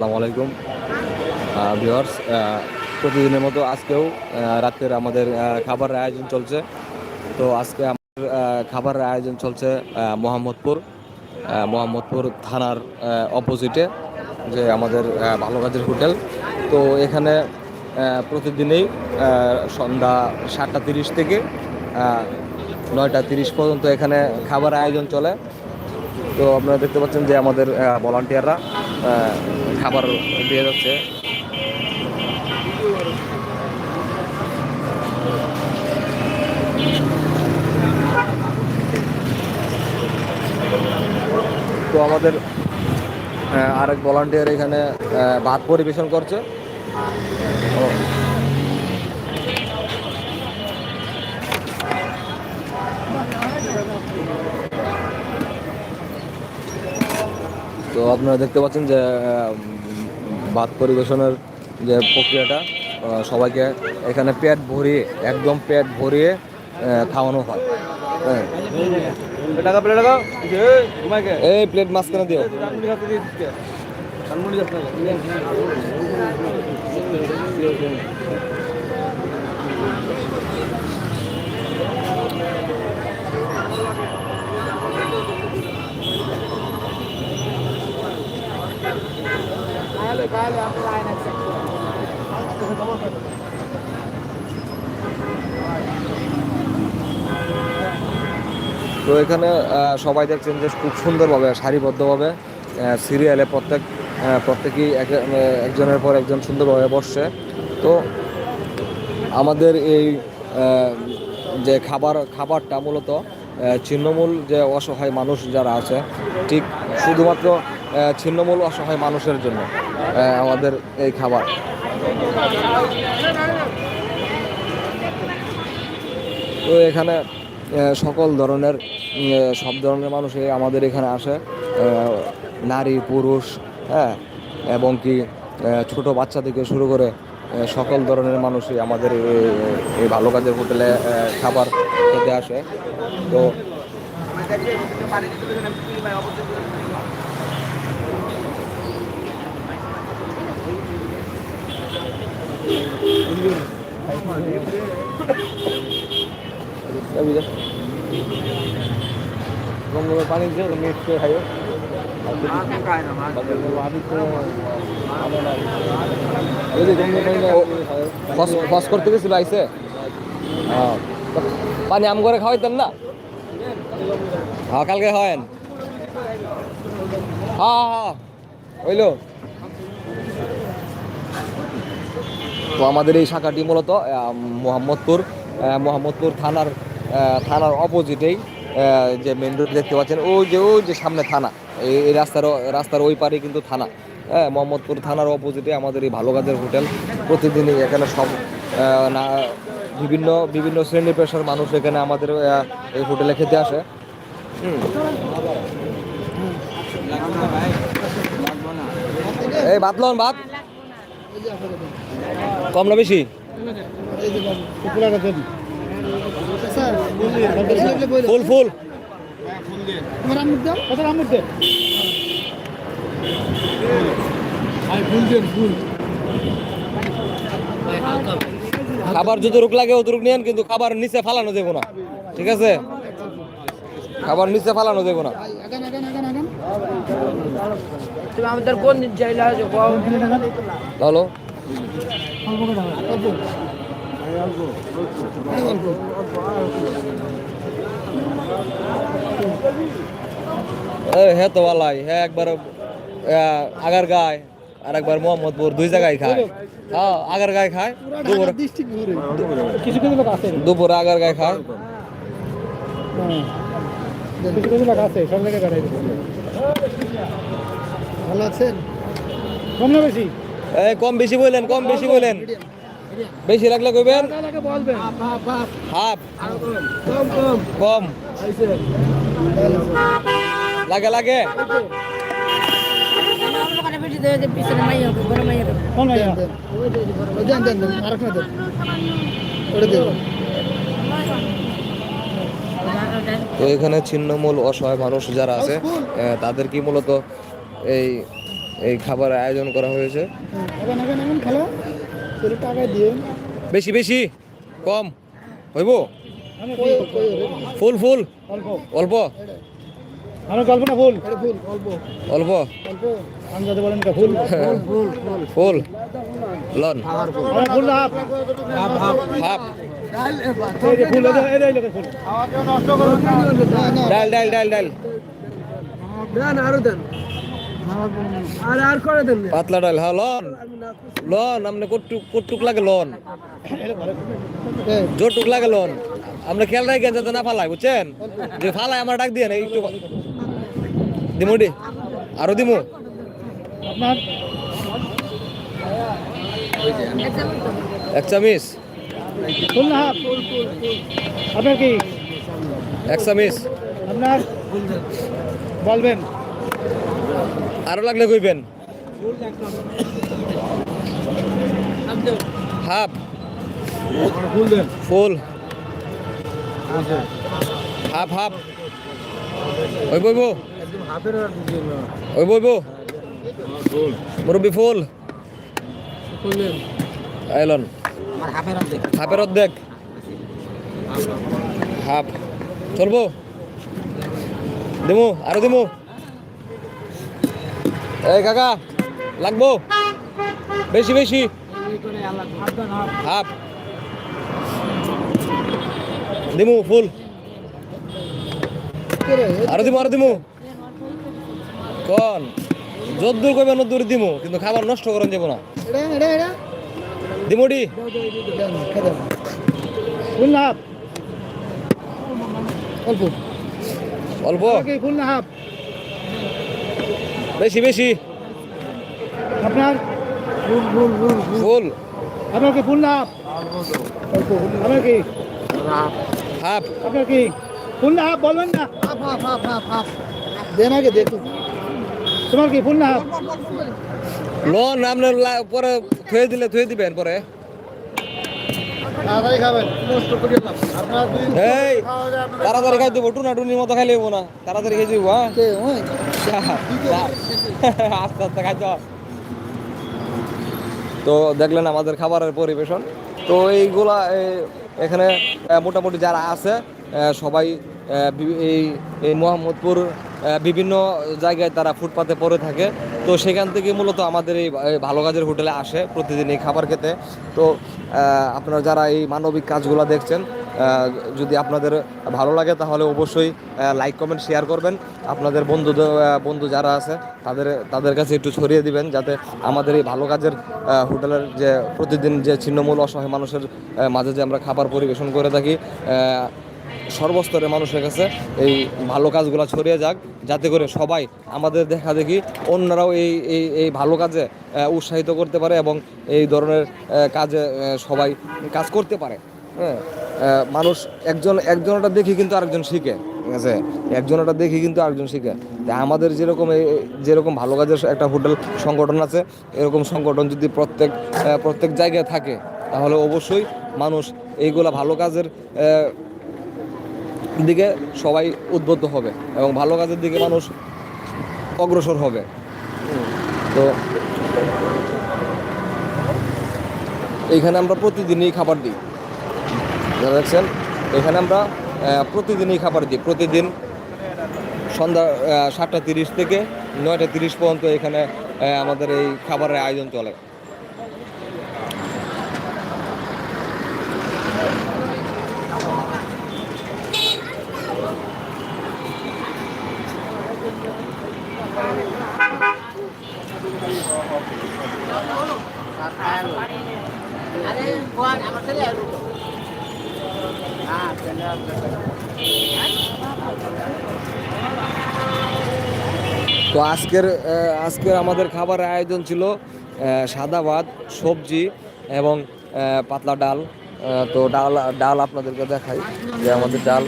আসসালামু আলাইকুম। ভিউয়ার্স প্রতিদিনের মতো আজকেও রাতের আমাদের খাবারের আয়োজন চলছে। তো আজকে আমাদের খাবারের আয়োজন চলছে মোহাম্মদপুর মোহাম্মদপুর থানার অপোজিটে যে আমাদের ভালো কাজের হোটেল। তো এখানে প্রতিদিনেই সন্ধ্যা সাতটা তিরিশ থেকে নয়টা তিরিশ পর্যন্ত এখানে খাবার আয়োজন চলে। তো আপনারা দেখতে পাচ্ছেন যে আমাদের ভলান্টিয়াররা খাবার দিয়ে যাচ্ছে তো আমাদের আরেক ভলান্টিয়ার এখানে ভাত পরিবেশন করছে। তো আপনারা দেখতে পাচ্ছেন যে ভাত পরিবেশনের যে প্রক্রিয়াটা সবাইকে এখানে পেট ভরিয়ে একদম পেট ভরিয়ে খাওয়ানো হয়। হ্যাঁ। এই প্লেট মাঝখানে দিও। তো এখানে সবাই দেখছেন যে খুব সুন্দরভাবে, সারিবদ্ধভাবে সিরিয়ালে প্রত্যেক প্রত্যেকেই এক- একজনের পর একজন সুন্দরভাবে বসছে। তো আমাদের এই যে খাবার, খাবারটা মূলত ছিন্নমূল যে অসহায় মানুষ যারা আছে, ঠিক শুধুমাত্র ছিন্নমূল অসহায় মানুষের জন্য আমাদের এই খাবার। তো এখানে সকল ধরনের সব ধরনের মানুষই আমাদের এখানে আসে। নারী, পুরুষ হ্যাঁ এবং কি ছোট বাচ্চা থেকে শুরু করে সকল ধরনের মানুষই আমাদের এই ভালো কাজের হোটেলে খাবার খেতে আসে। তো পানি দিয়ে মিক্স করে খাইও হ্যাঁ। পানি আম করে খাওয়াইতেন না? হ্যাঁ কালকে খাওয়ান হ্যাঁ হ্যাঁ। হইল। তো আমাদের এই শাখাটি মূলত মোহাম্মদপুর মোহাম্মদপুর থানার থানার অপোজিটেই যে মেন রোড দেখতে পাচ্ছেন, ওই যে ওই যে সামনে থানা, এই রাস্তার রাস্তার ওই পারে কিন্তু থানা। হ্যাঁ মোহাম্মদপুর থানার অপোজিটে আমাদের এই ভালো কাজের হোটেল, প্রতিদিনই এখানে সব না, বিভিন্ন বিভিন্ন শ্রেণি পেশার মানুষ এখানে আমাদের এই হোটেলে খেতে আসে। এই ভাত লন ভাত কম না বেশি? ফুল ফুল। খাবার যতটুক লাগে অতটুক নেন কিন্তু খাবার নিচে ফালানো যাব না। ঠিক আছে? খাবার নিচে ফালানো যাব না। তুমি আমাদের কোন দিন চাইলে আছে কও হলো এই হ্যাঁ তো ভালাই হ্যাঁ একবার আহ, আগার গায় আর একবার মোহাম্মদপুর দুই জায়গায় খায় হ্যাঁ আগার গায়ে খায় দুপুর কিছু কিছু লোক আছে দুপুরে আগার গায়ে খায় কিছু কিছু লোক আছে সব জায়গায় বেড়াই ভালো আছেন কম না বেশি এই কম বেশি বললেন কম বেশি বললেন বেশি লাগলে কইবেন হাফ কম কম কম লাগে লাগে কোন ভাইয়া দেন দেন দেন আরেকটা দেন ওটা দেন তো এখানে ছিন্নমূল অসহায় মানুষ যারা আছে তাদের কি মূলত এই এই খাবার আয়োজন করা হয়েছে? হুম, এখন এখন এখন খেলো। চলে টাকা দিয়ে। বেশি বেশি কম। হইব? ফুল ফুল অল্প। আমার ফুল? অল্প। বলেন ফুল? ফুল ফুল ফুল। লন। আমার ফুল না হাফ হাফ। হাফ। ডাল ডাল ডাল ডাল দেন আরও দেন পাতলা ডাল হ্যাঁ লন লন আপনি কটুক কটুক লাগে লন জোরটুক লাগে লন আপনি খেয়াল রাখেন যাতে না ফালাই বুঝছেন যে ফালাই আমার ডাক দিয়ে না একটু দিমু ডি আরও দিমু এক চামিচ ফুল না হাফ আপনার কি? এক চামিচ আপনার? বলবেন। আরও লাগলে কইবেন। হাফ। ফুল। Half half. ওই বইব। ওই বইব। মুরব্বি ফুল। ফুল আইলন। হাফের দেখ হাফের অর্ধেক? হাফ। চলবো? দিমু আরও দিমু। এই কাকা লাগবো? বেশি বেশি। হাফ। দিমু ফুল। আরও দিমু আরও দিমু। কন? যদ্দূর কইবেন দূর দিমু কিন্তু খাবার নষ্ট করেন যাব না। এটা এটা এটা দিমুডি। ফুল না হাফ অল্প। অল্প? কি ফুল না হাফ বেশি বেশি। আপনার? ফুল ফুল ফুল ফুল। আপনার কি ফুল না হাফ অল্প আপনার কি? হাফ আপনার কি? ফুল না হাফ বলবেন না। Half half half half half দেন আগে দেখো তোমার কি ফুল না হাফ লোন আপনার লা- পরে থুয়ে দিলে থুয়ে দিবেন পরে তাড়াতাড়ি খাই দেবো টুনা টুনির মতো না। তাড়াতাড়ি খাই দিব কে ওই আস্তে আস্তে খাইতে তো দেখলেন আমাদের খাবারের পরিবেশন। তো এইগুলা এখানে মোটামুটি যারা আছে সবাই এই এই মোহাম্মদপুর বিভিন্ন জায়গায় তারা ফুটপাতে পড়ে থাকে। তো সেখান থেকে মূলত আমাদের এই ভালো কাজের হোটেলে আসে প্রতিদিন এই খাবার খেতে। তো আপনারা যারা এই মানবিক কাজগুলো দেখছেন যদি আপনাদের ভালো লাগে তাহলে অবশ্যই লাইক কমেন্ট শেয়ার করবেন। আপনাদের বন্ধু বন্ধু যারা আছে, তাদের তাদের কাছে একটু ছড়িয়ে দিবেন যাতে আমাদের এই ভালো কাজের হোটেলের যে প্রতিদিন যে ছিন্নমূল অসহায় মানুষের মাঝে যে আমরা খাবার পরিবেশন করে থাকি সর্বস্তরের মানুষের কাছে এই ভালো কাজগুলো ছড়িয়ে যাক, যাতে করে সবাই আমাদের দেখা দেখি অন্যরাও এই এই এই ভালো কাজে উৎসাহিত করতে পারে এবং এই ধরনের কাজে সবাই কাজ করতে পারে। হ্যাঁ মানুষ একজন, একজনটা দেখি কিন্তু আরেকজন শিখে, ঠিক আছে? একজনটা দেখি কিন্তু আরেকজন শিখে। তা আমাদের যেরকম এই, যেরকম ভালো কাজের একটা হোটেল সংগঠন আছে, এরকম সংগঠন যদি প্রত্যেক প্রত্যেক জায়গায় থাকে, তাহলে অবশ্যই মানুষ এইগুলা ভালো কাজের দিকে সবাই উদ্বুদ্ধ হবে এবং ভালো কাজের দিকে মানুষ অগ্রসর হবে। তো এইখানে আমরা প্রতিদিনই খাবার দিই। যারা দেখছেন, এখানে আমরা প্রতিদিনই খাবার দিই। প্রতিদিন সন্ধ্যা সাতটা তিরিশ থেকে নয়টা তিরিশ পর্যন্ত এখানে আমাদের এই খাবারের আয়োজন চলে। তো আজকের আজকের আমাদের খাবারের আয়োজন ছিল সাদা ভাত, সবজি এবং পাতলা ডাল। তো ডাল ডাল আপনাদেরকে দেখাই যে আমাদের ডাল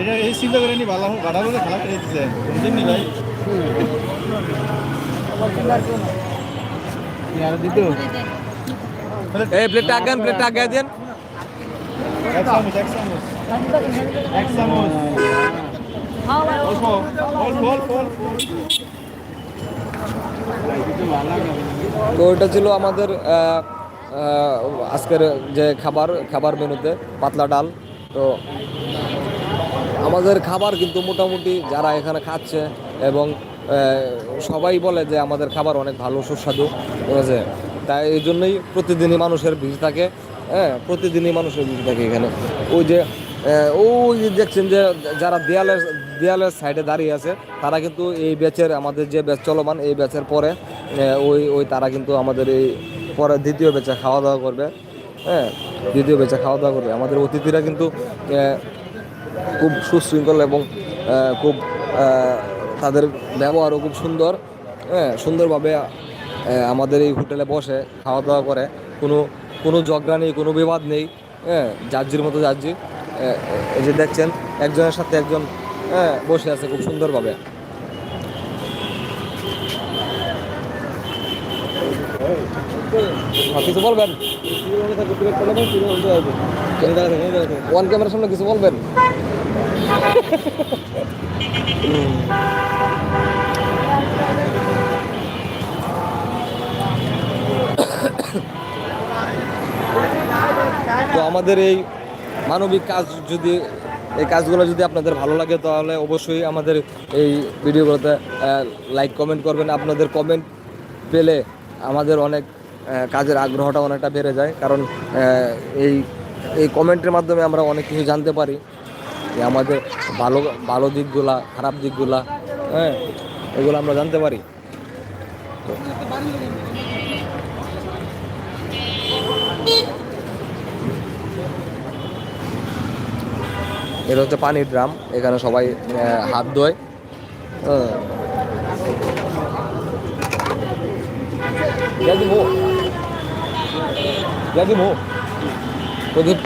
এটা এই চিন্তা করে নি ভালো ভাড়া করে খারাপ করে দিচ্ছে বুঝলেন নি ভাই? আর দিত? এই প্লেটটা আগান প্লেটটা আগে দেন। এক চামচ এক চামচ। এক চামচ। তো এটা ছিল আমাদের আজকের যে খাবার খাবার মেনুতে পাতলা ডাল। তো আমাদের খাবার কিন্তু মোটামুটি যারা এখানে খাচ্ছে এবং সবাই বলে যে আমাদের খাবার অনেক ভালো, সুস্বাদু, ঠিক আছে? তাই এই জন্যই প্রতিদিনই মানুষের ভিড় থাকে হ্যাঁ প্রতিদিনই মানুষের ভিড় থাকে এখানে। ওই যে ওই দেখছেন যে যারা দেয়ালের দেয়ালের সাইডে দাঁড়িয়ে আছে, তারা কিন্তু এই ব্যাচের আমাদের যে ব্যাচ চলমান, এই ব্যাচের পরে ওই ওই তারা কিন্তু আমাদের এই পরে দ্বিতীয় ব্যাচে খাওয়া দাওয়া করবে হ্যাঁ দ্বিতীয় ব্যাচে খাওয়া দাওয়া করবে। আমাদের অতিথিরা কিন্তু খুব সুশৃঙ্খল এবং খুব তাদের ব্যবহারও খুব সুন্দর। হ্যাঁ সুন্দরভাবে আমাদের এই হোটেলে বসে খাওয়া দাওয়া করে। কোনো কোনো ঝগড়া নেই, কোনো বিবাদ নেই। হ্যাঁ জার্জির মতো জার্জি এই যে দেখছেন, একজনের সাথে একজন হ্যাঁ বসে আছে খুব সুন্দরভাবে। কিছু বলবেন? ওয়ান ক্যামেরার সামনে কিছু বলবেন? তো আমাদের এই মানবিক কাজ যদি, এই কাজগুলো যদি আপনাদের ভালো লাগে, তাহলে অবশ্যই আমাদের এই ভিডিওগুলোতে লাইক কমেন্ট করবেন। আপনাদের কমেন্ট পেলে আমাদের অনেক কাজের আগ্রহটা অনেকটা বেড়ে যায়। কারণ এই এই কমেন্টের মাধ্যমে আমরা অনেক কিছু জানতে পারি। যে আমাদের ভালো ভালো দিকগুলা, খারাপ দিকগুলা হ্যাঁ এগুলো আমরা জানতে পারি। এটা হচ্ছে পানির ড্রাম। এখানে সবাই হাত ধোয়। হ্যাঁ। ইয়া দিব ইয়া দিব প্রদীপ